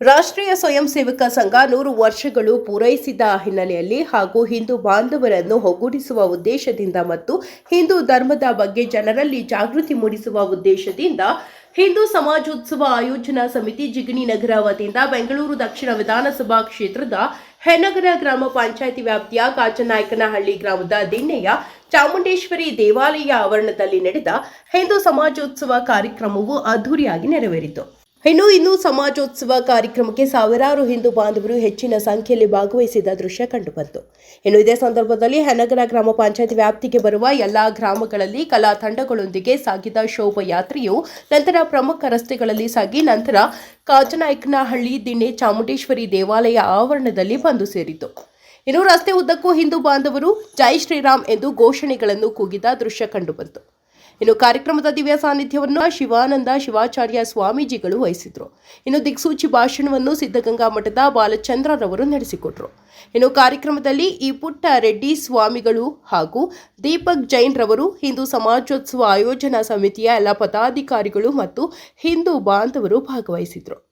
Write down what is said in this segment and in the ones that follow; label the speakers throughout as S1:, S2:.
S1: ರಾಷ್ಟ್ರೀಯ ಸ್ವಯಂ ಸೇವಕ ಸಂಘ ನೂರು ವರ್ಷಗಳು ಪೂರೈಸಿದ ಹಿನ್ನೆಲೆಯಲ್ಲಿ ಹಾಗೂ ಹಿಂದೂ ಬಾಂಧವರನ್ನು ಒಗ್ಗೂಡಿಸುವ ಉದ್ದೇಶದಿಂದ ಮತ್ತು ಹಿಂದೂ ಧರ್ಮದ ಬಗ್ಗೆ ಜನರಲ್ಲಿ ಜಾಗೃತಿ ಮೂಡಿಸುವ ಉದ್ದೇಶದಿಂದ ಹಿಂದೂ ಸಮಾಜೋತ್ಸವ ಆಯೋಜನಾ ಸಮಿತಿ ಜಿಗಣಿ ನಗರ ವತಿಯಿಂದ ಬೆಂಗಳೂರು ದಕ್ಷಿಣ ವಿಧಾನಸಭಾ ಕ್ಷೇತ್ರದ ಹೆನಗರ ಗ್ರಾಮ ಪಂಚಾಯಿತಿ ವ್ಯಾಪ್ತಿಯ ಕಾಚನಾಯಕನಹಳ್ಳಿ ಗ್ರಾಮದ ದಿನ್ನೆಯ ಚಾಮುಂಡೇಶ್ವರಿ ದೇವಾಲಯ ಆವರಣದಲ್ಲಿ ನಡೆದ ಹಿಂದೂ ಸಮಾಜೋತ್ಸವ ಕಾರ್ಯಕ್ರಮವು ಅದ್ದೂರಿಯಾಗಿ ನೆರವೇರಿತು. ಇನ್ನು ಇಂದು ಸಮಾಜೋತ್ಸವ ಕಾರ್ಯಕ್ರಮಕ್ಕೆ ಸಾವಿರಾರು ಹಿಂದೂ ಬಾಂಧವರು ಹೆಚ್ಚಿನ ಸಂಖ್ಯೆಯಲ್ಲಿ ಭಾಗವಹಿಸಿದ ದೃಶ್ಯ ಕಂಡುಬಂತು. ಇನ್ನು ಇದೇ ಸಂದರ್ಭದಲ್ಲಿ ಹೆನಗರ ಗ್ರಾಮ ಪಂಚಾಯತ್ ವ್ಯಾಪ್ತಿಗೆ ಬರುವ ಎಲ್ಲಾ ಗ್ರಾಮಗಳಲ್ಲಿ ಕಲಾ ತಂಡಗಳೊಂದಿಗೆ ಸಾಗಿದ ಶೋಭಾಯಾತ್ರೆಯು ನಂತರ ಪ್ರಮುಖ ರಸ್ತೆಗಳಲ್ಲಿ ಸಾಗಿ ನಂತರ ಕಾಜನಾಯಕನಹಳ್ಳಿ, ದಿಣ್ಣೆ, ಚಾಮುಂಡೇಶ್ವರಿ ದೇವಾಲಯ ಆವರಣದಲ್ಲಿ ಬಂದು ಸೇರಿತು. ಇನ್ನು ರಸ್ತೆ ಉದ್ದಕ್ಕೂ ಹಿಂದೂ ಬಾಂಧವರು ಜೈ ಶ್ರೀರಾಮ್ ಎಂದು ಘೋಷಣೆಗಳನ್ನು ಕೂಗಿದ ದೃಶ್ಯ ಕಂಡುಬಂತು. ಇನ್ನು ಕಾರ್ಯಕ್ರಮದ ದಿವ್ಯ ಸಾನ್ನಿಧ್ಯವನ್ನು ಶಿವಾನಂದ ಶಿವಾಚಾರ್ಯ ಸ್ವಾಮೀಜಿಗಳು ವಹಿಸಿದ್ರು. ಇನ್ನು ದಿಕ್ಸೂಚಿ ಭಾಷಣವನ್ನು ಸಿದ್ಧಗಂಗಾ ಮಠದ ಬಾಲಚಂದ್ರರವರು ನಡೆಸಿಕೊಟ್ರು. ಇನ್ನು ಕಾರ್ಯಕ್ರಮದಲ್ಲಿ ಈ ಪುಟ್ಟ ರೆಡ್ಡಿ ಸ್ವಾಮಿಗಳು ಹಾಗೂ ದೀಪಕ್ ಜೈನ್ ರವರು ಹಿಂದೂ ಸಮಾಜೋತ್ಸವ ಆಯೋಜನಾ ಸಮಿತಿಯ ಎಲ್ಲ ಪದಾಧಿಕಾರಿಗಳು ಮತ್ತು ಹಿಂದೂ ಬಾಂಧವರು ಭಾಗವಹಿಸಿದ್ರು.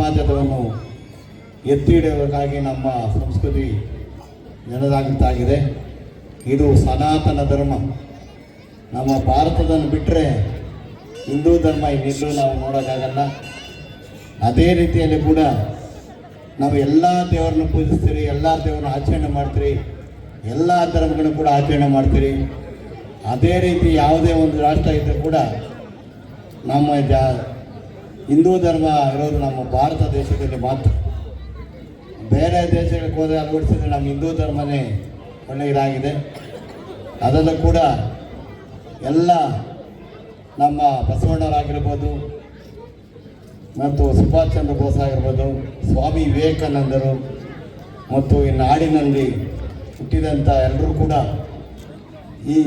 S2: ಹಿಂದೂ ಸಮಾಜವನ್ನು ಎತ್ತಿ ನಮ್ಮ ಸಂಸ್ಕೃತಿ ನೆನೆದಾಗುತ್ತಾಗಿದೆ ಇದು ಸನಾತನ ಧರ್ಮ. ನಮ್ಮ ಭಾರತದನ್ನು ಬಿಟ್ಟರೆ ಹಿಂದೂ ಧರ್ಮ ಇನ್ನೆಲ್ಲೂ ನಾವು ನೋಡೋಕ್ಕಾಗಲ್ಲ. ಅದೇ ರೀತಿಯಲ್ಲಿ ಕೂಡ ನಾವು ಎಲ್ಲ ದೇವರನ್ನು ಪೂಜಿಸ್ತೀರಿ, ಎಲ್ಲ ದೇವರನ್ನ ಆಚರಣೆ ಮಾಡ್ತೀರಿ, ಎಲ್ಲ ಧರ್ಮಗಳನ್ನು ಕೂಡ ಆಚರಣೆ ಮಾಡ್ತೀರಿ. ಅದೇ ರೀತಿ ಯಾವುದೇ ಒಂದು ರಾಷ್ಟ್ರ ಇದ್ದರೂ ಕೂಡ ನಮ್ಮ ಜಾ ಹಿಂದೂ ಧರ್ಮ ಇರೋದು ನಮ್ಮ ಭಾರತ ದೇಶದಲ್ಲಿ ಮಾತ್ರ. ಬೇರೆ ದೇಶಗಳಿಗೆ ಹೋದರೆ ಅಳವಡಿಸಿದ್ರೆ ನಮ್ಮ ಹಿಂದೂ ಧರ್ಮನೇ ಒಳ್ಳೆಯದಾಗಿದೆ. ಅದರಲ್ಲೂ ಕೂಡ ಎಲ್ಲ ನಮ್ಮ ಬಸವಣ್ಣರಾಗಿರ್ಬೋದು ಮತ್ತು ಸುಭಾಷ್ ಚಂದ್ರ ಬೋಸ್ ಆಗಿರ್ಬೋದು, ಸ್ವಾಮಿ ವಿವೇಕಾನಂದರು ಮತ್ತು ಈ ನಾಡಿನಲ್ಲಿ ಹುಟ್ಟಿದಂಥ ಎಲ್ಲರೂ ಕೂಡ ಈ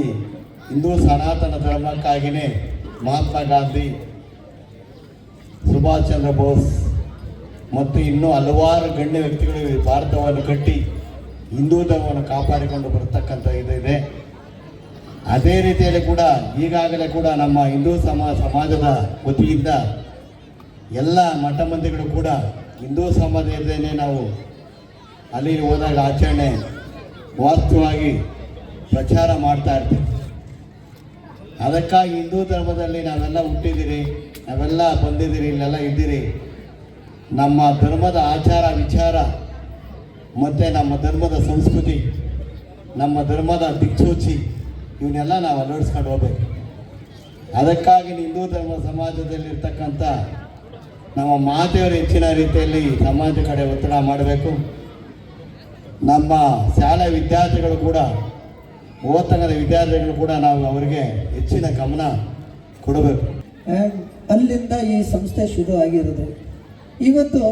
S2: ಹಿಂದೂ ಸನಾತನ ಧರ್ಮಕ್ಕಾಗಿಯೇ ಮಹಾತ್ಮ ಗಾಂಧಿ ಸುಭಾಷ್ ಚಂದ್ರ ಬೋಸ್ ಮತ್ತು ಇನ್ನೂ ಹಲವಾರು ಗಣ್ಯ ವ್ಯಕ್ತಿಗಳು ಭಾರತವನ್ನು ಕಟ್ಟಿ ಹಿಂದೂ ಧರ್ಮವನ್ನು ಕಾಪಾಡಿಕೊಂಡು ಬರತಕ್ಕಂಥ ಇದಿದೆ. ಅದೇ ರೀತಿಯಲ್ಲಿ ಕೂಡ ಈಗಾಗಲೇ ಕೂಡ ನಮ್ಮ ಹಿಂದೂ ಸಮಾ, ಸಮಾಜದ ವತಿಯಿಂದ ಎಲ್ಲ ಮಠ ಮಂದಿಗಳು ಕೂಡ ಹಿಂದೂ ಸಮಾಜದನ್ನೇ ನಾವು ಅಲ್ಲಿ ಹೋದಾಗ ಆಚರಣೆ ವಾಸ್ತವವಾಗಿ ಪ್ರಚಾರ ಮಾಡ್ತಾ ಇರ್ತೀವಿ. ಅದಕ್ಕಾಗಿ ಹಿಂದೂ ಧರ್ಮದಲ್ಲಿ ನಾವೆಲ್ಲ ಹುಟ್ಟಿದ್ದೀರಿ. ನಾವೆಲ್ಲ ಬಂದಿದ್ದೀರಿ, ಇಲ್ಲೆಲ್ಲ ಇದ್ದೀರಿ. ನಮ್ಮ ಧರ್ಮದ ಆಚಾರ, ವಿಚಾರ, ಮತ್ತು ನಮ್ಮ ಧರ್ಮದ ಸಂಸ್ಕೃತಿ, ನಮ್ಮ ಧರ್ಮದ ದಿಕ್ಸೂಚಿ, ಇವನ್ನೆಲ್ಲ ನಾವು ಅಳವಡಿಸ್ಕೊಂಡು ಹೋಗ್ಬೇಕು. ಅದಕ್ಕಾಗಿ ಹಿಂದೂ ಧರ್ಮ ಸಮಾಜದಲ್ಲಿರ್ತಕ್ಕಂಥ ನಮ್ಮ ಮಾತೆಯವರು ಹೆಚ್ಚಿನ ರೀತಿಯಲ್ಲಿ ಸಮಾಜ ಕಡೆ ಒತ್ತಡ ಮಾಡಬೇಕು. ನಮ್ಮ ಶಾಲೆ ವಿದ್ಯಾರ್ಥಿಗಳು ಕೂಡ ಓದ್ತಕ್ಕಂಥ ವಿದ್ಯಾರ್ಥಿಗಳು ಕೂಡ ನಾವು ಅವರಿಗೆ ಹೆಚ್ಚಿನ ಗಮನ ಕೊಡಬೇಕು.
S3: ಅಲ್ಲಿಂದ ಈ ಸಂಸ್ಥೆ ಶುರು ಆಗಿರೋದು. ಇವತ್ತು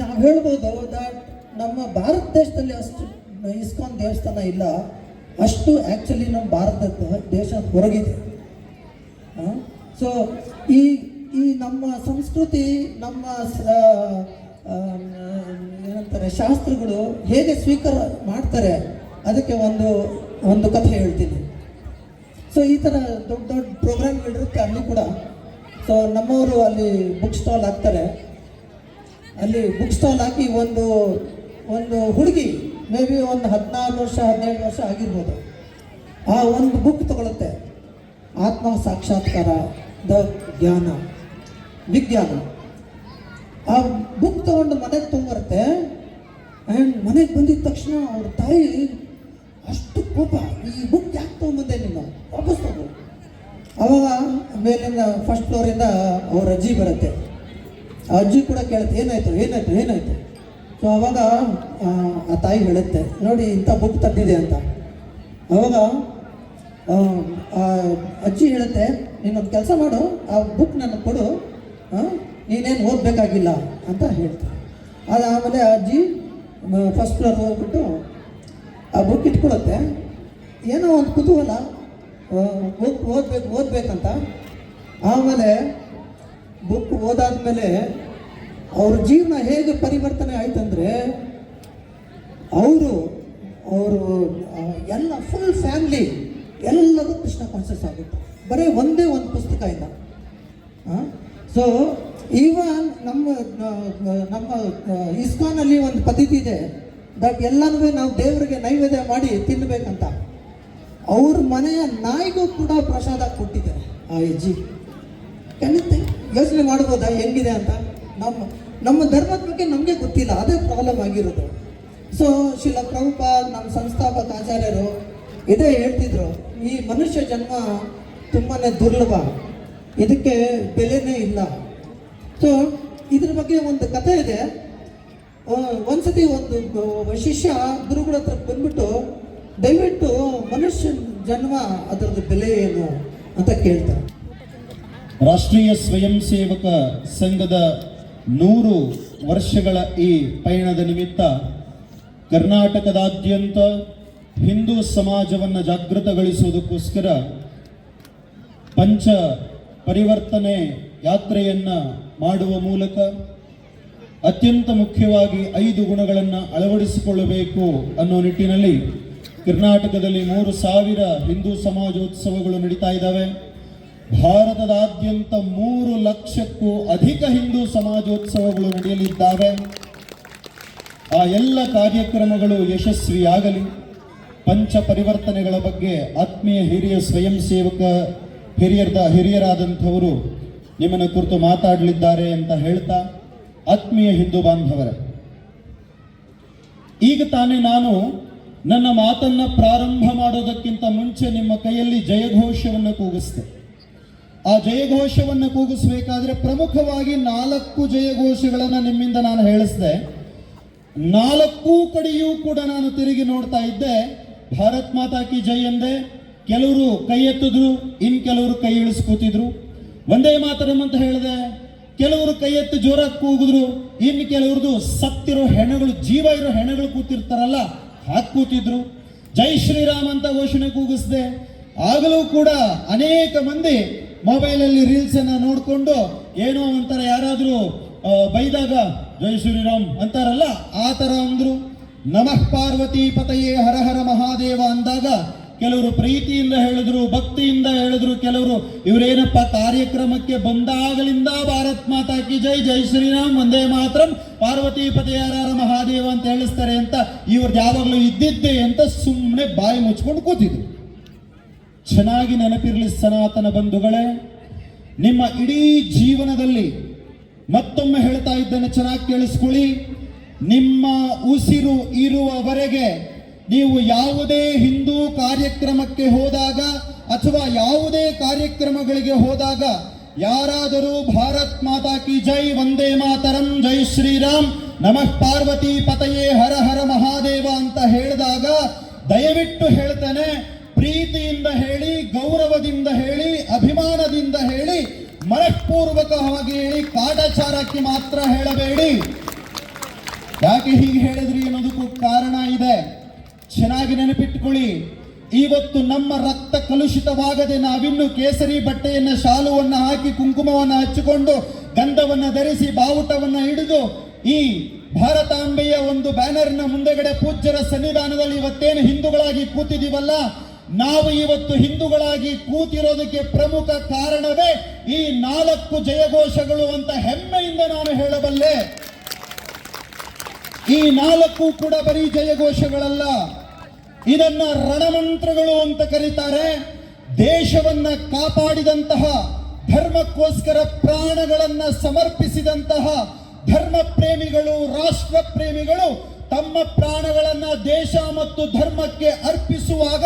S3: ನಾವು ಹೇಳ್ಬೋದು ದಟ್ ನಮ್ಮ ಭಾರತ ದೇಶದಲ್ಲಿ ಅಷ್ಟು ಇಸ್ಕಾನ್ ದೇವಸ್ಥಾನ ಇಲ್ಲ. ಅಷ್ಟು ಆ್ಯಕ್ಚುಲಿ ನಮ್ಮ ಭಾರತದ ದೇಶ ಹೊರಗಿದೆ. ಸೊ ಈ ಈ ನಮ್ಮ ಸಂಸ್ಕೃತಿ, ನಮ್ಮ ಏನಂತಾರೆ, ಶಾಸ್ತ್ರಗಳು ಹೇಗೆ ಸ್ವೀಕಾರ ಮಾಡ್ತಾರೆ, ಅದಕ್ಕೆ ಒಂದು ಒಂದು ಕಥೆ ಹೇಳ್ತೀನಿ. ಸೊ ಈ ಥರ ದೊಡ್ಡ ದೊಡ್ಡ ಪ್ರೋಗ್ರಾಮ್ಗಳಿರುತ್ತೆ, ಅಲ್ಲಿ ಕೂಡ. ಸೊ ನಮ್ಮವರು ಅಲ್ಲಿ ಬುಕ್ ಸ್ಟಾಲ್ ಹಾಕ್ತಾರೆ. ಅಲ್ಲಿ ಬುಕ್ ಸ್ಟಾಲ್ ಹಾಕಿ ಒಂದು ಒಂದು ಹುಡುಗಿ ಮೇ ಬಿ ಒಂದು ಹದಿನಾರು ವರ್ಷ, ಹದಿನೇಳು ವರ್ಷ ಆಗಿರ್ಬೋದು. ಆ ಒಂದು ಬುಕ್ ತಗೊಳುತ್ತೆ. ಆತ್ಮ ಸಾಕ್ಷಾತ್ಕಾರ ದ ಜ್ಞಾನ, ವಿಜ್ಞಾನ. ಆ ಬುಕ್ ತಗೊಂಡು ಮನೆಗೆ ತೊಗೊಂಬರುತ್ತೆ. ಆ್ಯಂಡ್ ಮನೆಗೆ ಬಂದಿದ ತಕ್ಷಣ ಅವ್ರ ತಾಯಿ ಅಷ್ಟು ಕೋಪ ಈ ಬುಕ್ ಯಾಕೆ ತೊಗೊಂಬಂದೆ ನೀನು? ವಾಪಸ್ ತಗೋ. ಅವಾಗ ಮೇಲಿಂದ ಫಸ್ಟ್ ಫ್ಲೋರಿಂದ ಅವ್ರ ಅಜ್ಜಿ ಬರುತ್ತೆ. ಆ ಅಜ್ಜಿ ಕೂಡ ಕೇಳುತ್ತೆ ಏನಾಯ್ತು ಏನಾಯ್ತು ಏನಾಯ್ತು? ಸೊ ಅವಾಗ ಆ, ತಾಯಿ ಹೇಳುತ್ತೆ ನೋಡಿ ಇಂಥ ಬುಕ್ ತಂದಿದೆ ಅಂತ. ಅವಾಗ ಅಜ್ಜಿ ಹೇಳುತ್ತೆ ನೀನೊಂದು ಕೆಲಸ ಮಾಡು ಆ ಬುಕ್ ನನಗೆ ಕೊಡು ನೀನೇನು ಓದಬೇಕಾಗಿಲ್ಲ ಅಂತ ಹೇಳ್ತಾರೆ. ಅದು ಆಮೇಲೆ ಅಜ್ಜಿ ಫಸ್ಟ್ ಫ್ಲೋರ್ ಹೋಗ್ಬಿಟ್ಟು ಆ ಬುಕ್ ಇಟ್ಕೊಳತ್ತೆ. ಏನೋ ಒಂದು ಕುತೂಹಲ ಬುಕ್ ಓದ್ಬೇಕು, ಓದ್ಬೇಕಂತ. ಆಮೇಲೆ ಬುಕ್ ಓದಾದ್ಮೇಲೆ ಅವ್ರ ಜೀವನ ಹೇಗೆ ಪರಿವರ್ತನೆ ಆಯ್ತಂದರೆ, ಅವರು ಅವರು ಎಲ್ಲ ಫುಲ್ ಫ್ಯಾಮಿಲಿ ಎಲ್ಲರೂ ಕೃಷ್ಣ ಕಾನ್ಸಸ್ ಆಗುತ್ತೆ ಬರೀ ಒಂದೇ ಒಂದು ಪುಸ್ತಕ ಇಲ್ಲ ಸೊ ಈವನ್ ನಮ್ಮ ನಮ್ಮ ಇಸ್ಕಾನಲ್ಲಿ ಒಂದು ಪದ್ಧತಿ ಇದೆ. ದಟ್ ಎಲ್ಲನೂ ನಾವು ದೇವರಿಗೆ ನೈವೇದ್ಯ ಮಾಡಿ ತಿನ್ನಬೇಕಂತ ಅವ್ರ ಮನೆಯ ನಾಯಿಗೂ ಕೂಡ ಪ್ರಸಾದ ಕೊಟ್ಟಿದ್ದಾರೆ. ಆ ಹೆಜ್ಜಿ ಖಂಡಿತ ಯೋಚನೆ ಮಾಡ್ಬೋದಾ? ಹೆಂಗಿದೆ ಅಂತ? ನಮ್ಮ ನಮ್ಮ ಧರ್ಮದ ಬಗ್ಗೆ ನಮಗೆ ಗೊತ್ತಿಲ್ಲ. ಅದೇ ಪ್ರಾಬ್ಲಮ್ ಆಗಿರೋದು. ಸೊ ಶಿಲ ಪ್ರಭುಪಾದ್ ನಮ್ಮ ಸಂಸ್ಥಾಪಕ ಆಚಾರ್ಯರು ಇದೇ ಹೇಳ್ತಿದ್ರು. ಈ ಮನುಷ್ಯ ಜನ್ಮ ತುಂಬಾ ದುರ್ಲಭ. ಇದಕ್ಕೆ ಬೆಲೆನೇ ಇಲ್ಲ. ಸೊ ಇದ್ರ ಬಗ್ಗೆ ಒಂದು ಕಥೆ ಇದೆ. ಒಂದ್ಸತಿ ಒಂದು ಶಿಷ್ಯ ಗುರುಗಳ ಹತ್ರ ಬಂದ್ಬಿಟ್ಟು, ದಯವಿಟ್ಟು ಮನುಷ್ಯ ಜನ್ಮ ಅದರದ್ದು ಬೆಲೆ ಏನು? ಅಂತ ಕೇಳ್ತಾರೆ.
S4: ರಾಷ್ಟ್ರೀಯ ಸ್ವಯಂ ಸೇವಕ ಸಂಘದ ನೂರು ವರ್ಷಗಳ ಈ ಪಯಣದ ನಿಮಿತ್ತ ಕರ್ನಾಟಕದಾದ್ಯಂತ ಹಿಂದೂ ಸಮಾಜವನ್ನು ಜಾಗೃತಗೊಳಿಸುವುದಕ್ಕೋಸ್ಕರ ಪಂಚ ಪರಿವರ್ತನೆ ಯಾತ್ರೆಯನ್ನು ಮಾಡುವ ಮೂಲಕ ಅತ್ಯಂತ ಮುಖ್ಯವಾಗಿ ಐದು ಗುಣಗಳನ್ನು ಅಳವಡಿಸಿಕೊಳ್ಳಬೇಕು ಅನ್ನೋ ನಿಟ್ಟಿನಲ್ಲಿ ಕರ್ನಾಟಕದಲ್ಲಿ ಮೂರು ಸಾವಿರ ಹಿಂದೂ ಸಮಾಜೋತ್ಸವಗಳು ನಡೀತಾ ಇದ್ದಾವೆ. ಭಾರತದಾದ್ಯಂತ ಮೂರು ಲಕ್ಷಕ್ಕೂ ಅಧಿಕ ಹಿಂದೂ ಸಮಾಜೋತ್ಸವಗಳು ನಡೆಯಲಿದ್ದಾವೆ. ಆ ಎಲ್ಲ ಕಾರ್ಯಕ್ರಮಗಳು ಯಶಸ್ವಿಯಾಗಲಿ. ಪಂಚ ಪರಿವರ್ತನೆಗಳ ಬಗ್ಗೆ ಆತ್ಮೀಯ ಹಿರಿಯ ಸ್ವಯಂ ಸೇವಕ ಹಿರಿಯರ್ದ ಹಿರಿಯರಾದಂಥವರು ನಿಮ್ಮನ್ನು ಕುರಿತು ಮಾತಾಡಲಿದ್ದಾರೆ ಅಂತ ಹೇಳ್ತಾ ಆತ್ಮೀಯ ಹಿಂದೂ ಬಾಂಧವರ, ಈಗ ತಾನೇ ನಾನು ನನ್ನ ಮಾತನ್ನ ಪ್ರಾರಂಭ ಮಾಡೋದಕ್ಕಿಂತ ಮುಂಚೆ ನಿಮ್ಮ ಕೈಯಲ್ಲಿ ಜಯಘೋಷವನ್ನು ಕೂಗಿಸ್ತೆ ಆ ಜಯಘೋಷವನ್ನು ಕೂಗಿಸ್ಬೇಕಾದ್ರೆ ಪ್ರಮುಖವಾಗಿ ನಾಲ್ಕು ಜಯಘೋಷಗಳನ್ನು ನಿಮ್ಮಿಂದ ನಾನು ಹೇಳಿಸ್ದೆ. ನಾಲ್ಕೂ ಕಡೆಯೂ ಕೂಡ ನಾನು ತಿರುಗಿ ನೋಡ್ತಾ ಇದ್ದೆ. ಭಾರತ್ ಮಾತಾ ಕಿ ಜೈ ಎಂದೆ ಕೆಲವರು ಕೈ ಎತ್ತಿದ್ರು, ಇನ್ ಕೆಲವರು ಕೈ ಇಳಿಸ್ಕೂತಿದ್ರು. ಒಂದೇ ಮಾತರಂ ಅಂತ ಹೇಳಿದೆ. ಕೆಲವರು ಕೈ ಎತ್ತಿ ಜೋರಾಗಿ ಕೂಗಿದ್ರು, ಇನ್ನು ಕೆಲವ್ರದ್ದು ಸತ್ತಿರೋ ಹೆಣಗಳು ಜೀವ ಇರೋ ಹೆಣಗಳು ಕೂತಿರ್ತಾರಲ್ಲ ಹಾಕಿ ಕೂತಿದ್ರು. ಜೈ ಶ್ರೀರಾಮ್ ಅಂತ ಘೋಷಣೆ ಕೂಗಿಸ್ದೆ. ಆಗಲೂ ಕೂಡ ಅನೇಕ ಮಂದಿ ಮೊಬೈಲಲ್ಲಿ ರೀಲ್ಸ್ ಅನ್ನ ನೋಡಿಕೊಂಡು ಏನೋ ಒಂಥರ ಯಾರಾದರೂ ಬೈದಾಗ ಜೈ ಶ್ರೀರಾಮ್ ಅಂತಾರಲ್ಲ, ಆ ಥರ ಅಂದ್ರು. ನಮಃ ಪಾರ್ವತಿ ಪತಯೇ ಹರ ಹರ ಮಹಾದೇವ ಅಂದಾಗ ಕೆಲವರು ಪ್ರೀತಿಯಿಂದ ಹೇಳಿದ್ರು, ಭಕ್ತಿಯಿಂದ ಹೇಳಿದ್ರು, ಕೆಲವರು ಇವರೇನಪ್ಪ ಕಾರ್ಯಕ್ರಮಕ್ಕೆ ಬಂದಾಗಲಿಂದ ಭಾರತ್ ಮಾತಾ ಕಿ ಜೈ ಜೈ ಶ್ರೀರಾಮ್ ಒಂದೇ ಮಾತ್ರ, ಪಾರ್ವತಿ ಪತೇ ಹರ ಹರ ಮಹಾದೇವ ಅಂತ ಹೇಳಿಸ್ತಾರೆ ಅಂತ ಇವ್ರದ್ದು ಯಾವಾಗಲೂ ಇದ್ದಿದ್ದೆ ಅಂತ ಸುಮ್ಮನೆ ಬಾಯಿ ಮುಚ್ಕೊಂಡು ಕೂತಿದ್ರು. ಚೆನ್ನಾಗಿ ನೆನಪಿರಲಿ ಸನಾತನ ಬಂಧುಗಳೇ, ನಿಮ್ಮ ಇಡೀ ಜೀವನದಲ್ಲಿ ಮತ್ತೊಮ್ಮೆ ಹೇಳ್ತಾ ಇದ್ದೇನೆ, ಚೆನ್ನಾಗಿ ಕೇಳಿಸ್ಕೊಳ್ಳಿ. ನಿಮ್ಮ ಉಸಿರು ಇರುವವರೆಗೆ ನೀವು ಯಾವುದೇ ಹಿಂದೂ ಕಾರ್ಯಕ್ರಮಕ್ಕೆ ಹೋದಾಗ ಅಥವಾ ಯಾವುದೇ ಕಾರ್ಯಕ್ರಮಗಳಿಗೆ ಹೋದಾಗ ಯಾರಾದರೂ ಭಾರತ್ ಮಾತಾ ಕಿ ಜೈ ವಂದೇ ಮಾತರಂ, ಜೈ ಶ್ರೀರಾಮ್, ನಮಃ ಪಾರ್ವತಿ ಪತಯೇ ಹರ ಹರ ಮಹಾದೇವ ಅಂತ ಹೇಳಿದಾಗ ದಯವಿಟ್ಟು ಹೇಳ್ತಾನೆ, ಪ್ರೀತಿಯಿಂದ ಹೇಳಿ, ಗೌರವದಿಂದ ಹೇಳಿ, ಅಭಿಮಾನದಿಂದ ಹೇಳಿ ಮನಃಪೂರ್ವಕವಾಗಿ ಹೇಳಿ, ಕಾಟಾಚಾರಕ್ಕೆ ಮಾತ್ರ ಹೇಳಬೇಡಿ. ಯಾಕೆ ಹೀಗೆ ಹೇಳಿದ್ರಿ ಅನ್ನೋದಕ್ಕೂ ಕಾರಣ ಇದೆ. ಚೆನ್ನಾಗಿ ನೆನಪಿಟ್ಟುಕೊಳ್ಳಿ ಇವತ್ತು ನಮ್ಮ ರಕ್ತ ಕಲುಷಿತವಾಗದೆ ನಾವಿನ್ನು ಕೇಸರಿ ಬಟ್ಟೆಯನ್ನ, ಶಾಲುವನ್ನ ಹಾಕಿ ಕುಂಕುಮವನ್ನು ಹಚ್ಚಿಕೊಂಡು ಗಂಧವನ್ನ ಧರಿಸಿ ಬಾವುಟವನ್ನು ಹಿಡಿದು ಈ ಭಾರತಾಂಬೆಯ ಒಂದು ಬ್ಯಾನರ್ನ ಮುಂದೆಗಡೆ ಪೂಜ್ಯರ ಸನ್ನಿಧಾನದಲ್ಲಿ ಇವತ್ತೇನು ಹಿಂದೂಗಳಾಗಿ ಕೂತಿದೀವಲ್ಲ, ನಾವು ಇವತ್ತು ಹಿಂದೂಗಳಾಗಿ ಕೂತಿರೋದಕ್ಕೆ ಪ್ರಮುಖ ಕಾರಣವೇ ಈ ನಾಲ್ಕು ಜಯಘೋಷಗಳು ಅಂತ ಹೆಮ್ಮೆಯಿಂದ ನಾನು ಹೇಳಬಲ್ಲೆ. ಈ ನಾಲ್ಕು ಕೂಡ ಬರೀ ಜಯಘೋಷಗಳಲ್ಲ. ಇದನ್ನ ರಣಮಂತ್ರಗಳು ಅಂತ ಕರೀತಾರೆ. ದೇಶವನ್ನ ಕಾಪಾಡಿದಂತಹ, ಧರ್ಮಕ್ಕೋಸ್ಕರ ಪ್ರಾಣಗಳನ್ನ ಸಮರ್ಪಿಸಿದಂತಹ ಧರ್ಮ ಪ್ರೇಮಿಗಳು ರಾಷ್ಟ್ರ ಪ್ರೇಮಿಗಳು ತಮ್ಮ ಪ್ರಾಣಗಳನ್ನ ದೇಶ ಮತ್ತು ಧರ್ಮಕ್ಕೆ ಅರ್ಪಿಸುವಾಗ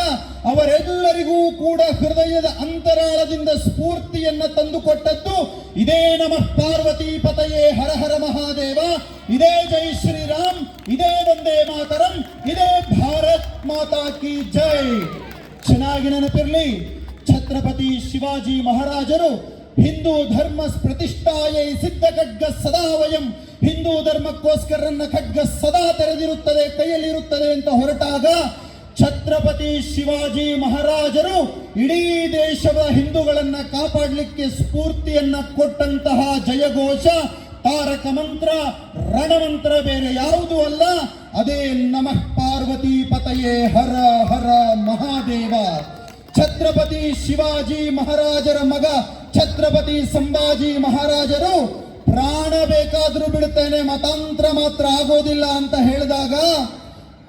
S4: ಅವರೆಲ್ಲರಿಗೂ ಕೂಡ ಹೃದಯದ ಅಂತರಾಳದಿಂದ ಸ್ಫೂರ್ತಿಯನ್ನ ತಂದುಕೊಟ್ಟದ್ದು ಇದೇ ನಮಃ ಪಾರ್ವತಿ ಪತಯೇ ಹರ ಹರ ಮಹಾದೇವ. ಇದೇ ಜೈ ಶ್ರೀರಾಮ್, ಇದೇ ಒಂದೇ ಮಾತರಂ, ಇದೇ ಭಾರತ್ ಮಾತಾ ಕಿ ಜೈ. ಚೆನ್ನಾಗಿ ನೆನಪಿರಲಿ, ಛತ್ರಪತಿ ಶಿವಾಜಿ ಮಹಾರಾಜರು ಹಿಂದೂ ಧರ್ಮ ಪ್ರತಿಷ್ಠಾಯೈ ಸಿದ್ಧ ಖಡ್ಗ ಸದಾ ವಯಂ, ಹಿಂದೂ ಧರ್ಮಕ್ಕೋಸ್ಕರ ನನ್ನ ಖಡ್ಗ ಸದಾ ತೆರೆದಿರುತ್ತದೆ, ಕೈಯಲ್ಲಿರುತ್ತದೆ ಅಂತ ಹೊರಟಾಗ ಛತ್ರಪತಿ ಶಿವಾಜಿ ಮಹಾರಾಜರು ಇಡೀ ದೇಶದ ಹಿಂದೂಗಳನ್ನ ಕಾಪಾಡಲಿಕ್ಕೆ ಸ್ಫೂರ್ತಿಯನ್ನ ಕೊಟ್ಟಂತಹ ಜಯಘೋಷ ತಾರಕ ಮಂತ್ರ, ರಣಮಂತ್ರ ಬೇರೆ ಯಾವುದು ಅಲ್ಲ. ಅದೇ ನಮಃ ಪಾರ್ವತಿ ಪತಯೇ ಹರ ಹರ ಮಹಾದೇವ. ಛತ್ರಪತಿ ಶಿವಾಜಿ ಮಹಾರಾಜರ ಮಗ, ಛತ್ರಪತಿ ಸಂಭಾಜಿ ಮಹಾರಾಜರು, ಪ್ರಾಣ ಬೇಕಾದರೂ ಬಿಡುತ್ತೇನೆ, ಮತಾಂತರ ಮಾತ್ರ ಆಗೋದಿಲ್ಲ ಅಂತ ಹೇಳಿದಾಗ,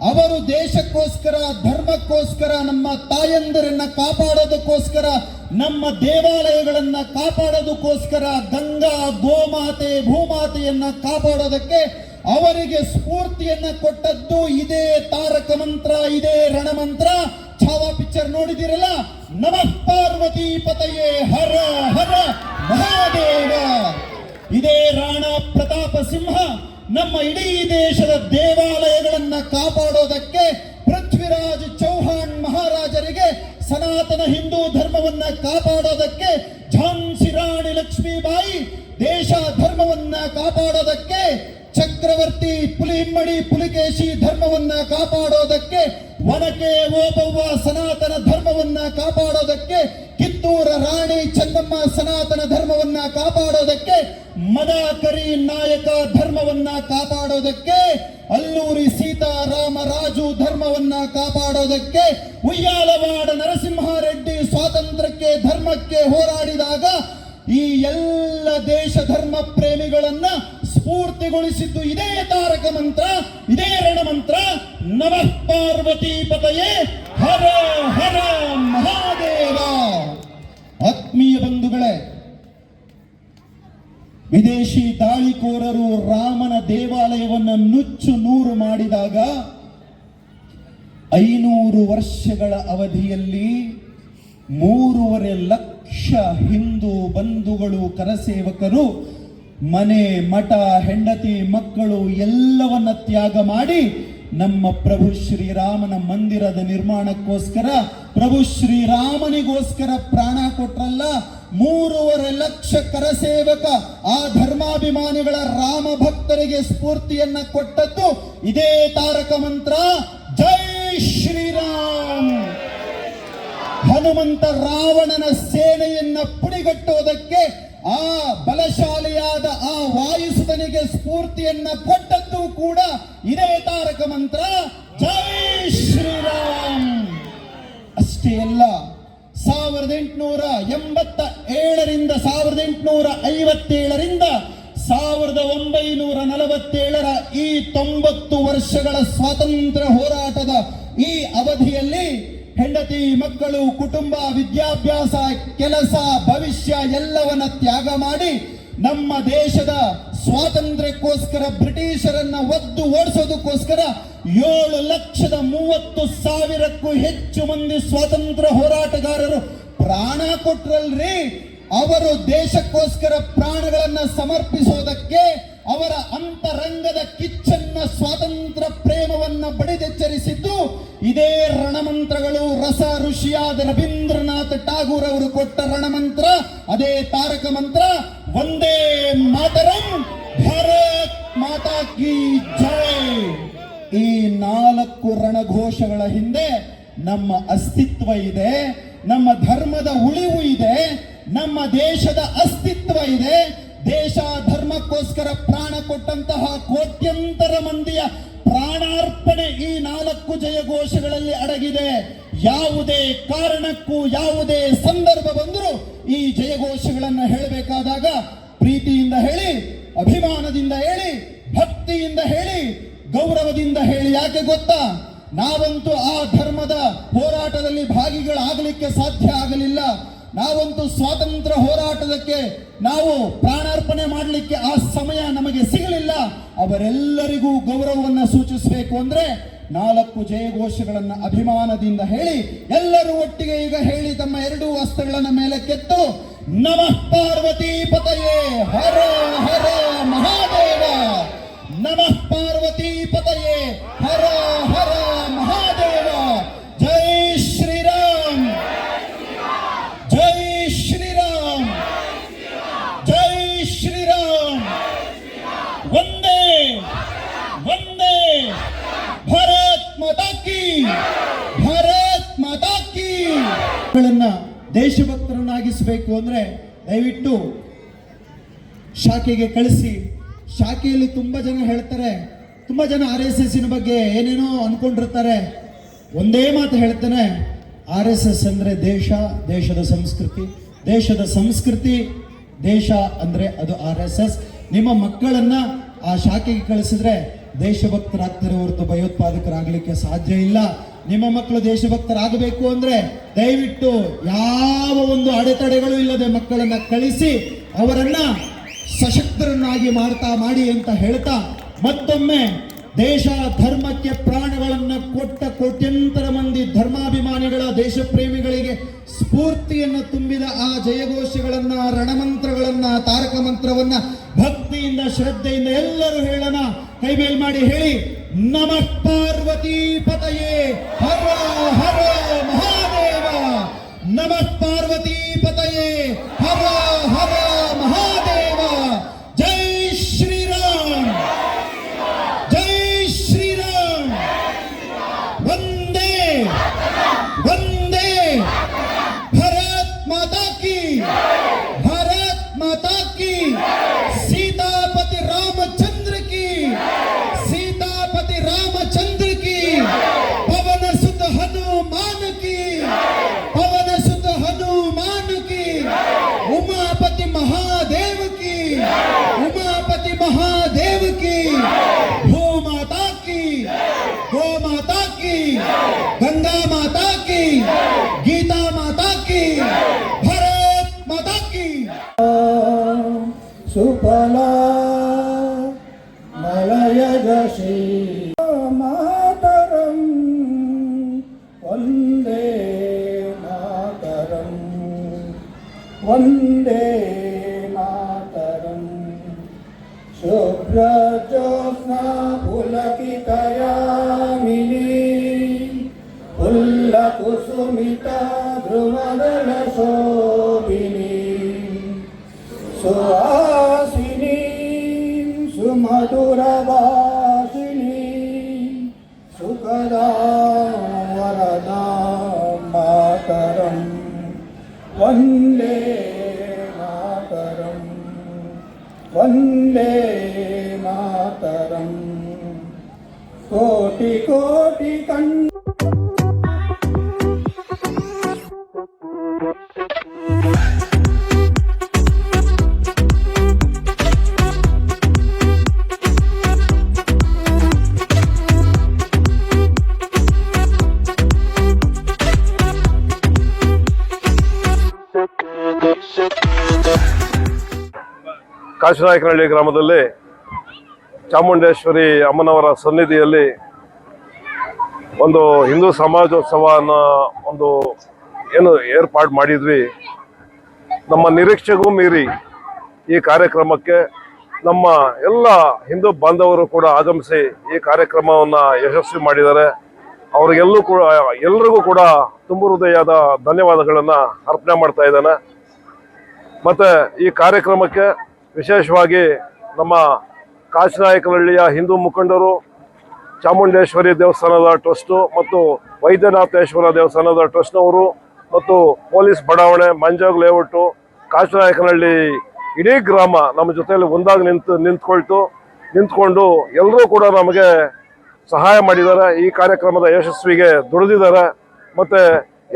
S4: ಅವರು ದೇಶಕ್ಕೋಸ್ಕರ, ಧರ್ಮಕ್ಕೋಸ್ಕರ, ನಮ್ಮ ತಾಯಂದಿರನ್ನ ಕಾಪಾಡೋದಕ್ಕೋಸ್ಕರ ನಮ್ಮ ದೇವಾಲಯಗಳನ್ನ ಕಾಪಾಡೋದಕ್ಕೋಸ್ಕರ ಗಂಗಾ, ಗೋಮಾತೆ, ಭೂಮಾತೆಯನ್ನ ಕಾಪಾಡೋದಕ್ಕೆ ಅವರಿಗೆ ಸ್ಫೂರ್ತಿಯನ್ನ ಕೊಟ್ಟದ್ದು ಇದೇ ತಾರಕ ಮಂತ್ರ, ಇದೇ ರಣಮಂತ್ರ. ಛಾವಾ ಪಿಕ್ಚರ್ ನೋಡಿದಿರಲ್ಲ ನಮಃ ಪಾರ್ವತಿ ಪತಯೇ, ಹರ ಹರ ಮಹಾದೇವ. ಇದೇ ರಾಣಾ ಪ್ರತಾಪ ಸಿಂಹ ನಮ್ಮ ಇಡೀ ದೇಶದ ದೇವಾಲಯಗಳನ್ನ ಕಾಪಾಡೋದಕ್ಕೆ ಪೃಥ್ವಿರಾಜ್ ಚೌಹಾಣ್ ಮಹಾರಾಜರಿಗೆ ಸನಾತನ ಹಿಂದೂ ಧರ್ಮವನ್ನ ಕಾಪಾಡೋದಕ್ಕೆ ಝಾನ್ಸಿ ರಾಣಿ ಲಕ್ಷ್ಮೀಬಾಯಿ ದೇಶ ಧರ್ಮವನ್ನ ಕಾಪಾಡೋದಕ್ಕೆ ಚಕ್ರವರ್ತಿ ಪುಲಿಮ್ಮಡಿ ಪುಲಿಕೇಶಿ ಧರ್ಮವನ್ನ ಕಾಪಾಡೋದಕ್ಕೆ ವನಕೆ ಓಬವ್ವ ಸನಾತನ ಧರ್ಮವನ್ನ ಕಾಪಾಡೋದಕ್ಕೆ ಕಿತ್ತೂರ ರಾಣಿ ಚೆನ್ನಮ್ಮ ಸನಾತನ ಧರ್ಮವನ್ನ ಕಾಪಾಡೋದಕ್ಕೆ ಮದಾಕರಿ ನಾಯಕ ಧರ್ಮವನ್ನ ಕಾಪಾಡೋದಕ್ಕೆ ಅಲ್ಲೂರಿ ಸೀತಾರಾಮರಾಜು ಧರ್ಮವನ್ನ ಕಾಪಾಡೋದಕ್ಕೆ ಉಯ್ಯಾಲವಾಡ ನರಸಿಂಹಾರೆಡ್ಡಿ ಸ್ವಾತಂತ್ರ್ಯಕ್ಕೆ ಧರ್ಮಕ್ಕೆ ಹೋರಾಡಿದಾಗ ಈ ಎಲ್ಲ ದೇಶ ಧರ್ಮ ಪ್ರೇಮಿಗಳನ್ನ ಸ್ಫೂರ್ತಿಗೊಳಿಸಿದ್ದು ಇದೇ ತಾರಕ ಮಂತ್ರ, ಇದೇ ರಣಮಂತ್ರ. ನಮಃ ಪಾರ್ವತಿ ಪತಯೇ. ಹರ ಹರ ಮಹಾದೇವ. ಆತ್ಮೀಯ ಬಂಧುಗಳೇ, ವಿದೇಶಿ ದಾಳಿಕೋರರು ರಾಮನ ದೇವಾಲಯವನ್ನು ನುಚ್ಚು ನೂರು ಮಾಡಿದಾಗ ಐನೂರು ವರ್ಷಗಳ ಅವಧಿಯಲ್ಲಿ ಮೂರುವರೆ ಲಕ್ಷ ಹಿಂದೂ ಬಂಧುಗಳು ಕರಸೇವಕರು, ಮನೆ, ಮಠ, ಹೆಂಡತಿ, ಮಕ್ಕಳು ಎಲ್ಲವನ್ನ ತ್ಯಾಗ ಮಾಡಿ ನಮ್ಮ ಪ್ರಭು ಶ್ರೀರಾಮನ ಮಂದಿರದ ನಿರ್ಮಾಣಕ್ಕೋಸ್ಕರ, ಪ್ರಭು ಶ್ರೀರಾಮನಿಗೋಸ್ಕರ ಪ್ರಾಣ ಕೊಟ್ರಲ್ಲ, ಮೂರುವರೆ ಲಕ್ಷ ಕರಸೇವಕ ಆ ಧರ್ಮಾಭಿಮಾನಿಗಳ ರಾಮ ಭಕ್ತರಿಗೆ ಸ್ಫೂರ್ತಿಯನ್ನ ಕೊಟ್ಟದ್ದು ಇದೇ ತಾರಕ ಮಂತ್ರ. ಜೈ ಶ್ರೀರಾಮ್! ಹನುಮಂತ ರಾವಣನ ಸೇನೆಯನ್ನ ಪುಡಿಗಟ್ಟುವುದಕ್ಕೆ ಆ ಬಲಶಾಲಿಯಾದ ಆ ವಾಯುಸುತನಿಗೆ ಸ್ಫೂರ್ತಿಯನ್ನ ಕೊಟ್ಟದ್ದು ಕೂಡ ಇದೇ ತಾರಕ ಮಂತ್ರ. ಜೈ ಶ್ರೀರಾಮ್. ಅಷ್ಟೇ ಅಲ್ಲ, ಸಾವಿರದ ಎಂಟುನೂರ ಎಂಬತ್ತ ಏಳರಿಂದ ಸಾವಿರದ ಎಂಟುನೂರ ಐವತ್ತೇಳರಿಂದ ಸಾವಿರದ ಒಂಬೈನೂರ ನಲವತ್ತೇಳರ ಈ ತೊಂಬತ್ತು ವರ್ಷಗಳ ಸ್ವಾತಂತ್ರ್ಯ ಹೋರಾಟದ ಈ ಅವಧಿಯಲ್ಲಿ ಹೆಂಡತಿ, ಮಕ್ಕಳು, ಕುಟುಂಬ, ವಿದ್ಯಾಭ್ಯಾಸ, ಕೆಲಸ, ಭವಿಷ್ಯ ಎಲ್ಲವನ್ನ ತ್ಯಾಗ ಮಾಡಿ ನಮ್ಮ ದೇಶದ ಸ್ವಾತಂತ್ರ್ಯಕ್ಕೋಸ್ಕರ ಬ್ರಿಟಿಷರನ್ನ ಒದ್ದು ಓಡಿಸೋದಕ್ಕೋಸ್ಕರ ಏಳು ಲಕ್ಷದ ಮೂವತ್ತು ಸಾವಿರಕ್ಕೂ ಹೆಚ್ಚು ಮಂದಿ ಸ್ವಾತಂತ್ರ್ಯ ಹೋರಾಟಗಾರರು ಪ್ರಾಣ ಕೊಟ್ರಲ್ರಿ. ಅವರು ದೇಶಕ್ಕೋಸ್ಕರ ಪ್ರಾಣಗಳನ್ನ ಸಮರ್ಪಿಸೋದಕ್ಕೆ ಅವರ ಅಂತರಂಗದ ಕಿಚ್ಚನ್ನ ಸ್ವಾತಂತ್ರ್ಯ ಪ್ರೇಮವನ್ನ ಬಡಿದೆಚ್ಚರಿಸಿದ್ದು ಇದೇ ರಣಮಂತ್ರಗಳು ರಸ ಋಷಿಯಾದ ರವೀಂದ್ರನಾಥ್ ಟಾಗೂರ್ ಅವರು ಕೊಟ್ಟ ರಣಮಂತ್ರ. ಅದೇ ತಾರಕ ಮಂತ್ರ. ಒಂದೇ ಮಾತರಂ. ಭಾರತ್ ಮಾತಾ ಕಿ ಜೈ. ಈ ನಾಲ್ಕು ರಣಘೋಷಗಳ ಹಿಂದೆ ನಮ್ಮ ಅಸ್ತಿತ್ವ ಇದೆ, ನಮ್ಮ ಧರ್ಮದ ಉಳಿವು ಇದೆ, ನಮ್ಮ ದೇಶದ ಅಸ್ತಿತ್ವ ಇದೆ ದೇಶ ಧರ್ಮಕ್ಕೋಸ್ಕರ ಪ್ರಾಣ ಕೊಟ್ಟಂತಹ ಕೋಟ್ಯಂತರ ಮಂದಿಯ ಪ್ರಾಣಾರ್ಪಣೆ ಈ ನಾಲ್ಕು ಜಯಘೋಷಗಳಲ್ಲಿ ಅಡಗಿದೆ. ಯಾವುದೇ ಕಾರಣಕ್ಕೂ ಯಾವುದೇ ಸಂದರ್ಭ ಬಂದರೂ ಈ ಜಯಘೋಷಗಳನ್ನು ಹೇಳಬೇಕಾದಾಗ ಪ್ರೀತಿಯಿಂದ ಹೇಳಿ, ಅಭಿಮಾನದಿಂದ ಹೇಳಿ, ಭಕ್ತಿಯಿಂದ ಹೇಳಿ, ಗೌರವದಿಂದ ಹೇಳಿ. ಯಾಕೆ ಗೊತ್ತಾ? ನಾವಂತೂ ಆ ಧರ್ಮದ ಹೋರಾಟದಲ್ಲಿ ಭಾಗಿಗಳಾಗಲಿಕ್ಕೆ ಸಾಧ್ಯ ಆಗಲಿಲ್ಲ. ನಾವಂತೂ ಸ್ವಾತಂತ್ರ್ಯ ಹೋರಾಟದಕ್ಕೆ ನಾವು ಪ್ರಾಣಾರ್ಪಣೆ ಮಾಡಲಿಕ್ಕೆ ಆ ಸಮಯ ನಮಗೆ ಸಿಗಲಿಲ್ಲ. ಅವರೆಲ್ಲರಿಗೂ ಗೌರವವನ್ನು ಸೂಚಿಸಬೇಕು ಅಂದ್ರೆ ನಾಲ್ಕು ಜಯಘೋಷಗಳನ್ನು ಅಭಿಮಾನದಿಂದ ಹೇಳಿ, ಎಲ್ಲರೂ ಒಟ್ಟಿಗೆ ಈಗ ಹೇಳಿ ತಮ್ಮ ಎರಡೂ ಹಸ್ತಗಳನ್ನ ಮೇಲೆ ಕೆತ್ತು. ನಮಃ ಪಾರ್ವತಿ ಪತಯೇ. ಹರ ಹರ ಮಹಾದೇವ. ನಮಃ ಪಾರ್ವತಿ ಪತಯೇ. ಹರ ಹರ ಮಹಾದೇವ ಜೈ ಶ್ರೀರಾಮ್ ಜೈ ಶ್ರೀರಾಮ್ ಜೈ ಶ್ರೀರಾಮ್ ಒಂದೇ ಒಂದೇ ಭಾರತ್ ಮಾತಾ ಕಿ ಭಾರತ್ ಮಾತಾ ಕಿ ಗಳನ್ನ ದೇಶಭಕ್ತರನ್ನಾಗಿಸಬೇಕು ಅಂದರೆ ದಯವಿಟ್ಟು ಶಾಖೆಗೆ ಕಳಿಸಿ. ಶಾಖೆಯಲ್ಲಿ ತುಂಬ ಜನ ಹೇಳ್ತಾರೆ, ತುಂಬ ಜನ ಆರ್ ಎಸ್ ಎಸ್ಸಿನ ಬಗ್ಗೆ ಏನೇನೋ ಅನ್ಕೊಂಡಿರ್ತಾರೆ. ಒಂದೇ ಮಾತು ಹೇಳ್ತಾನೆ, ಆರ್ ಎಸ್ ಎಸ್ ಅಂದರೆ ದೇಶ, ದೇಶದ ಸಂಸ್ಕೃತಿ. ದೇಶದ ಸಂಸ್ಕೃತಿ, ದೇಶ ಅಂದರೆ ಅದು ಆರ್ ಎಸ್ ಎಸ್. ನಿಮ್ಮ ಮಕ್ಕಳನ್ನ ಆ ಶಾಖೆಗೆ ಕಳಿಸಿದ್ರೆ ದೇಶಭಕ್ತರಾಗ್ತಾರೆ ಹೊರತು ಭಯೋತ್ಪಾದಕರಾಗಲಿಕ್ಕೆ ಸಾಧ್ಯ ಇಲ್ಲ. ನಿಮ್ಮ ಮಕ್ಕಳು ದೇಶಭಕ್ತರಾಗಬೇಕು ಅಂದ್ರೆ ದಯವಿಟ್ಟು ಯಾವ ಒಂದು ಅಡೆತಡೆಗಳು ಇಲ್ಲದೆ ಮಕ್ಕಳನ್ನ ಕಳಿಸಿ ಅವರನ್ನ ಸಶಕ್ತರನ್ನಾಗಿ ಮಾಡ್ತಾ ಮಾಡಿ ಅಂತ ಹೇಳ್ತಾ ಮತ್ತೊಮ್ಮೆ ದೇಶ ಧರ್ಮಕ್ಕೆ ಪ್ರಾಣಗಳನ್ನು ಕೊಟ್ಟ ಕೋಟ್ಯಂತರ ಮಂದಿ ಧರ್ಮಾಭಿಮಾನಿಗಳ ದೇಶ ಪ್ರೇಮಿಗಳಿಗೆ ಸ್ಫೂರ್ತಿಯನ್ನು ತುಂಬಿದ ಆ ಜಯಘೋಷಗಳನ್ನ, ರಣಮಂತ್ರಗಳನ್ನ ತಾರಕ ಮಂತ್ರವನ್ನ ಭಕ್ತಿಯಿಂದ, ಶ್ರದ್ಧೆಯಿಂದ ಎಲ್ಲರೂ ಹೇಳೋಣ. ಕೈ ಮೇಲ್ ಮಾಡಿ ಹೇಳಿ. ನಮಃ ಪಾರ್ವತಿ ಪತಯೇ ಹರ ಹರ ಮಹಾದೇವ ನಮಃ ಪಾರ್ವತಿ ಪತಯೇ ಹರ ಹರ ಫುಲ್ಲಕುಸುಮಿತ ಧ್ರುವದಲ ಶೋಭಿನಿ ಸುಹಾಸಿನಿ ಸುಮಧುರವಾಸಿನಿ ಸುಖದ ವರದ ಮಾತರಂ ವಂದೇ ಮಾತರಂ ವಂದೇ ಮಾತರಂ ಕೋಟಿ ಕಣ್ಣು
S5: ಗ್ರಾಮದಲ್ಲಿ ಚಾಮುಂಡೇಶ್ವರಿ ಅಮ್ಮನವರ ಸನ್ನಿಧಿಯಲ್ಲಿ ಒಂದು ಹಿಂದೂ ಸಮಾಜೋತ್ಸವ ಅನ್ನೋ ಒಂದು ಏನು ಏರ್ಪಾಡು ಮಾಡಿದ್ವಿ. ನಮ್ಮ ನಿರೀಕ್ಷೆಗೂ ಮೀರಿ ಈ ಕಾರ್ಯಕ್ರಮಕ್ಕೆ ನಮ್ಮ ಎಲ್ಲ ಹಿಂದೂ ಬಾಂಧವರು ಕೂಡ ಆಗಮಿಸಿ ಈ ಕಾರ್ಯಕ್ರಮವನ್ನು ಯಶಸ್ವಿ ಮಾಡಿದ್ದಾರೆ. ಅವರಿಗೆಲ್ಲೂ ಕೂಡ, ಎಲ್ರಿಗೂ ಕೂಡ ತುಂಬು ಹೃದಯದ ಧನ್ಯವಾದಗಳನ್ನು ಅರ್ಪಣೆ ಮಾಡ್ತಾ ಇದ್ದಾನೆ. ಮತ್ತು ಈ ಕಾರ್ಯಕ್ರಮಕ್ಕೆ ವಿಶೇಷವಾಗಿ ನಮ್ಮ ಕಾಶಿನಾಯಕನಹಳ್ಳಿಯ ಹಿಂದೂ ಮುಖಂಡರು ಚಾಮುಂಡೇಶ್ವರಿ ದೇವಸ್ಥಾನದ ಟ್ರಸ್ಟು ಮತ್ತು ವೈದ್ಯನಾಥೇಶ್ವರ ದೇವಸ್ಥಾನದ ಟ್ರಸ್ಟ್ನವರು ಮತ್ತು ಪೊಲೀಸ್ ಬಡಾವಣೆ, ಮಂಜಾಗ್ ಲೇಔಟು, ಕಾಶಿನಾಯಕನಹಳ್ಳಿ ಇಡೀ ಗ್ರಾಮ ನಮ್ಮ ಜೊತೆಯಲ್ಲಿ ಒಂದಾಗಿ ನಿಂತು ನಿಂತ್ಕೊಳ್ತು. ನಿಂತ್ಕೊಂಡು ಎಲ್ಲರೂ ಕೂಡ ನಮಗೆ ಸಹಾಯ ಮಾಡಿದ್ದಾರೆ. ಈ ಕಾರ್ಯಕ್ರಮದ ಯಶಸ್ವಿಗೆ ದುಡಿದಿದ್ದಾರೆ. ಮತ್ತು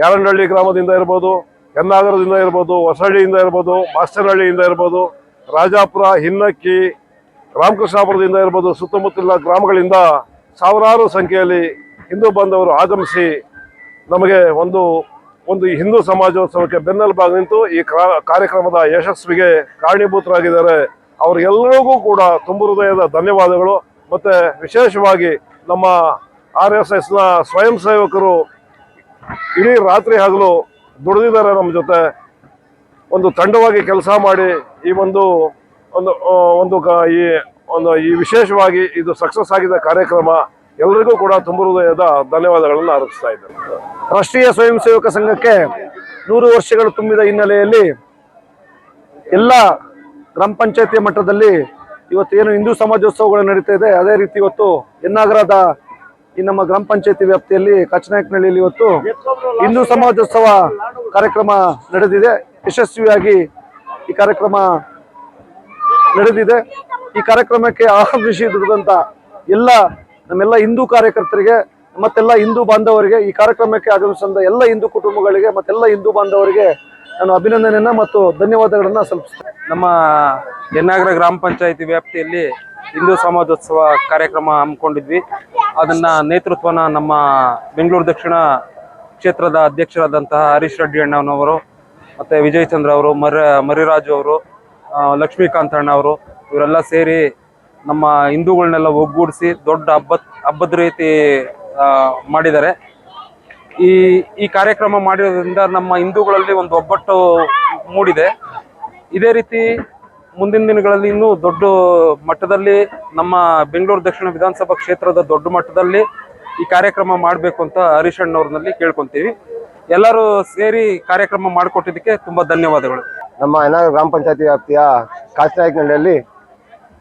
S5: ಯಾರಂಡಹಳ್ಳಿ ಗ್ರಾಮದಿಂದ ಇರ್ಬೋದು ಎನ್ನಾಗರದಿಂದ ಇರ್ಬೋದು, ಹೊಸಹಳ್ಳಿಯಿಂದ ಇರ್ಬೋದು ಮಾಸ್ತರಹಳ್ಳಿಯಿಂದ ಇರ್ಬೋದು ರಾಜಾಪುರ ಹಿನ್ನಕ್ಕಿ ರಾಮಕೃಷ್ಣಾಪುರದಿಂದ ಇರ್ಬೋದು, ಸುತ್ತಮುತ್ತಲಿನ ಗ್ರಾಮಗಳಿಂದ ಸಾವಿರಾರು ಸಂಖ್ಯೆಯಲ್ಲಿ ಹಿಂದೂ ಬಾಂಧವರು ಆಗಮಿಸಿ ನಮಗೆ ಒಂದು ಒಂದು ಹಿಂದೂ ಸಮಾಜೋತ್ಸವಕ್ಕೆ ಬೆನ್ನೆಲುಬಾಗಿ ನಿಂತು ಈ ಕ್ರಾ- ಕಾರ್ಯಕ್ರಮದ ಯಶಸ್ವಿಗೆ ಕಾರಣೀಭೂತರಾಗಿದ್ದಾರೆ. ಅವರಿಗೆಲ್ಲರಿಗೂ ಕೂಡ ತುಂಬು ಹೃದಯದ ಧನ್ಯವಾದಗಳು. ಮತ್ತು ವಿಶೇಷವಾಗಿ ನಮ್ಮ ಆರ್ ಎಸ್ ಎಸ್ನ ಸ್ವಯಂ ಸೇವಕರು ಇಡೀ ರಾತ್ರಿ ಹಗಲು ದುಡಿದಿದ್ದಾರೆ ನಮ್ಮ ಜೊತೆ. ಒಂದು ತಂಡವಾಗಿ ಕೆಲಸ ಮಾಡಿ ಈ ಒಂದು ಒಂದು ಒಂದು ಈ ಒಂದು, ಈ ವಿಶೇಷವಾಗಿ ಇದು ಸಕ್ಸಸ್ ಆಗಿದ್ದ ಕಾರ್ಯಕ್ರಮ ಎಲ್ಲರಿಗೂ ಕೂಡ ತುಂಬ ಹೃದಯದ ಧನ್ಯವಾದಗಳನ್ನು ಅರ್ಪಿಸ್ತಾ ಇದ್ದೇನೆ.
S6: ರಾಷ್ಟ್ರೀಯ ಸ್ವಯಂ ಸೇವಕ ಸಂಘಕ್ಕೆ ನೂರು ವರ್ಷಗಳು ತುಂಬಿದ ಹಿನ್ನೆಲೆಯಲ್ಲಿ ಎಲ್ಲ ಗ್ರಾಮ ಪಂಚಾಯತಿ ಮಟ್ಟದಲ್ಲಿ ಇವತ್ತು ಏನು ಹಿಂದೂ ಸಮಾಜೋತ್ಸವಗಳು ನಡೀತಾ ಇದೆ, ಅದೇ ರೀತಿ ಇವತ್ತು ಎನ್ನಾಗರದ ಈ ನಮ್ಮ ಗ್ರಾಮ ಪಂಚಾಯತಿ ವ್ಯಾಪ್ತಿಯಲ್ಲಿ ಕಚನಾಯಕನಹಳ್ಳಿಯಲ್ಲಿ ಇವತ್ತು ಹಿಂದೂ ಸಮಾಜೋತ್ಸವ ಕಾರ್ಯಕ್ರಮ ನಡೆದಿದೆ. ಯಶಸ್ವಿಯಾಗಿ ಈ ಕಾರ್ಯಕ್ರಮ ನಡೆದಿದೆ. ಈ ಕಾರ್ಯಕ್ರಮಕ್ಕೆ ಆಹ್ವಾನಿಸಿ ದುಡಿದಂತ ಎಲ್ಲ ನಮ್ಮೆಲ್ಲ ಹಿಂದೂ ಕಾರ್ಯಕರ್ತರಿಗೆ, ಮತ್ತೆಲ್ಲ ಹಿಂದೂ ಬಾಂಧವರಿಗೆ, ಈ ಕಾರ್ಯಕ್ರಮಕ್ಕೆ ಆಗಮಿಸಿದ ಎಲ್ಲ ಹಿಂದೂ ಕುಟುಂಬಗಳಿಗೆ, ಮತ್ತೆಲ್ಲ ಹಿಂದೂ ಬಾಂಧವರಿಗೆ ನಾನು ಅಭಿನಂದನೆಯನ್ನ ಮತ್ತು ಧನ್ಯವಾದಗಳನ್ನ ಸಲ್ಲಿಸ್ತೇನೆ
S7: ನಮ್ಮ ಯನ್ನಾಗರ ಗ್ರಾಮ ಪಂಚಾಯತಿ ವ್ಯಾಪ್ತಿಯಲ್ಲಿ ಹಿಂದೂ ಸಮಾಜೋತ್ಸವ ಕಾರ್ಯಕ್ರಮ ಹಮ್ಮಿಕೊಂಡಿದ್ವಿ. ಅದನ್ನ ನೇತೃತ್ವನ ನಮ್ಮ ಬೆಂಗಳೂರು ದಕ್ಷಿಣ ಕ್ಷೇತ್ರದ ಅಧ್ಯಕ್ಷರಾದಂತಹ ಹರೀಶ್ ರೆಡ್ಡಿ ಅಣ್ಣವನವರು ಮತ್ತೆ ವಿಜಯಚಂದ್ರ ಅವರು, ಮರ, ಮರಿರಾಜು ಅವರು ಲಕ್ಷ್ಮೀಕಾಂತ್ ಅಣ್ಣ ಅವರು, ಇವರೆಲ್ಲ ಸೇರಿ ನಮ್ಮ ಹಿಂದೂಗಳನ್ನೆಲ್ಲ ಒಗ್ಗೂಡಿಸಿ ದೊಡ್ಡ ಹಬ್ಬ ಹಬ್ಬದ ರೀತಿ ಮಾಡಿದ್ದಾರೆ. ಈ ಈ ಕಾರ್ಯಕ್ರಮ ಮಾಡಿರೋದ್ರಿಂದ ನಮ್ಮ ಹಿಂದೂಗಳಲ್ಲಿ ಒಂದು ಒಬ್ಬಟ್ಟು ಮೂಡಿದೆ. ಇದೇ ರೀತಿ ಮುಂದಿನ ದಿನಗಳಲ್ಲಿ ಇನ್ನೂ ದೊಡ್ಡ ಮಟ್ಟದಲ್ಲಿ ನಮ್ಮ ಬೆಂಗಳೂರು ದಕ್ಷಿಣ ವಿಧಾನಸಭಾ ಕ್ಷೇತ್ರದ ದೊಡ್ಡ ಮಟ್ಟದಲ್ಲಿ ಈ ಕಾರ್ಯಕ್ರಮ ಮಾಡಬೇಕು ಅಂತ ಹರೀಶ್ ಅಣ್ಣವ್ರನಲ್ಲಿ ಕೇಳ್ಕೊಂತೀವಿ. ಎಲ್ಲರೂ ಸೇರಿ ಕಾರ್ಯಕ್ರಮ ಮಾಡಿಕೊಟ್ಟಿದ್ದಕ್ಕೆ ತುಂಬ ಧನ್ಯವಾದಗಳು.
S6: ನಮ್ಮ ಏನಾದ್ರು ಗ್ರಾಮ ಪಂಚಾಯತಿ ವ್ಯಾಪ್ತಿಯ ಕಾಶನಾಯಕನಹಳ್ಳಿಯಲ್ಲಿ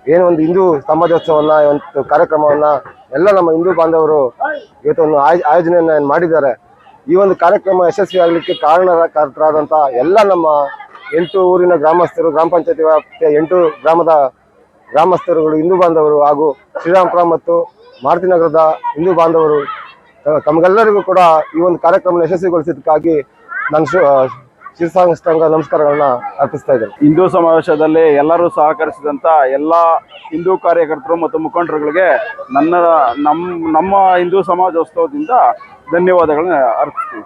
S6: ಏನೋ ಒಂದು ಹಿಂದೂ ಸಮಾಜೋತ್ಸವವನ್ನು ಒಂದು ಕಾರ್ಯಕ್ರಮವನ್ನ ಎಲ್ಲ ನಮ್ಮ ಹಿಂದೂ ಬಾಂಧವರು ಇವತ್ತೊಂದು ಆಯ್- ಆಯೋಜನೆಯನ್ನ ಮಾಡಿದ್ದಾರೆ. ಈ ಒಂದು ಕಾರ್ಯಕ್ರಮ ಯಶಸ್ವಿ ಆಗಲಿಕ್ಕೆ ಕಾರಣಕರ್ತರಾದಂಥ ಎಲ್ಲ ನಮ್ಮ ಎಂಟು ಊರಿನ ಗ್ರಾಮಸ್ಥರು, ಗ್ರಾಮ ಪಂಚಾಯತಿ ವ್ಯಾಪ್ತಿಯ ಎಂಟು ಗ್ರಾಮದ ಗ್ರಾಮಸ್ಥರುಗಳು, ಹಿಂದೂ ಬಾಂಧವರು ಹಾಗೂ ಶ್ರೀರಾಮಪುರ ಮತ್ತು ಮಾರುತಿನಗರದ ಹಿಂದೂ ಬಾಂಧವರು ತಮಗೆಲ್ಲರಿಗೂ ಕೂಡ ಈ ಒಂದು ಕಾರ್ಯಕ್ರಮ ಯಶಸ್ವಿಗೊಳಿಸಿದ್ದಕ್ಕಾಗಿ ನಾನು ಶಿರಸಾಂಗ ನಮಸ್ಕಾರಗಳನ್ನ ಅರ್ಪಿಸ್ತಾ ಇದ್ದೇನೆ.
S8: ಹಿಂದೂ ಸಮಾವೇಶದಲ್ಲಿ ಎಲ್ಲರೂ ಸಹಕರಿಸಿದಂತ ಎಲ್ಲ ಹಿಂದೂ ಕಾರ್ಯಕರ್ತರು ಮತ್ತು ಮುಖಂಡರುಗಳಿಗೆ ನನ್ನ, ನಮ್ಮ ನಮ್ಮ ಹಿಂದೂ ಸಮಾಜೋತ್ಸವದಿಂದ ಧನ್ಯವಾದಗಳನ್ನ ಅರ್ಪಿಸ್ತೀವಿ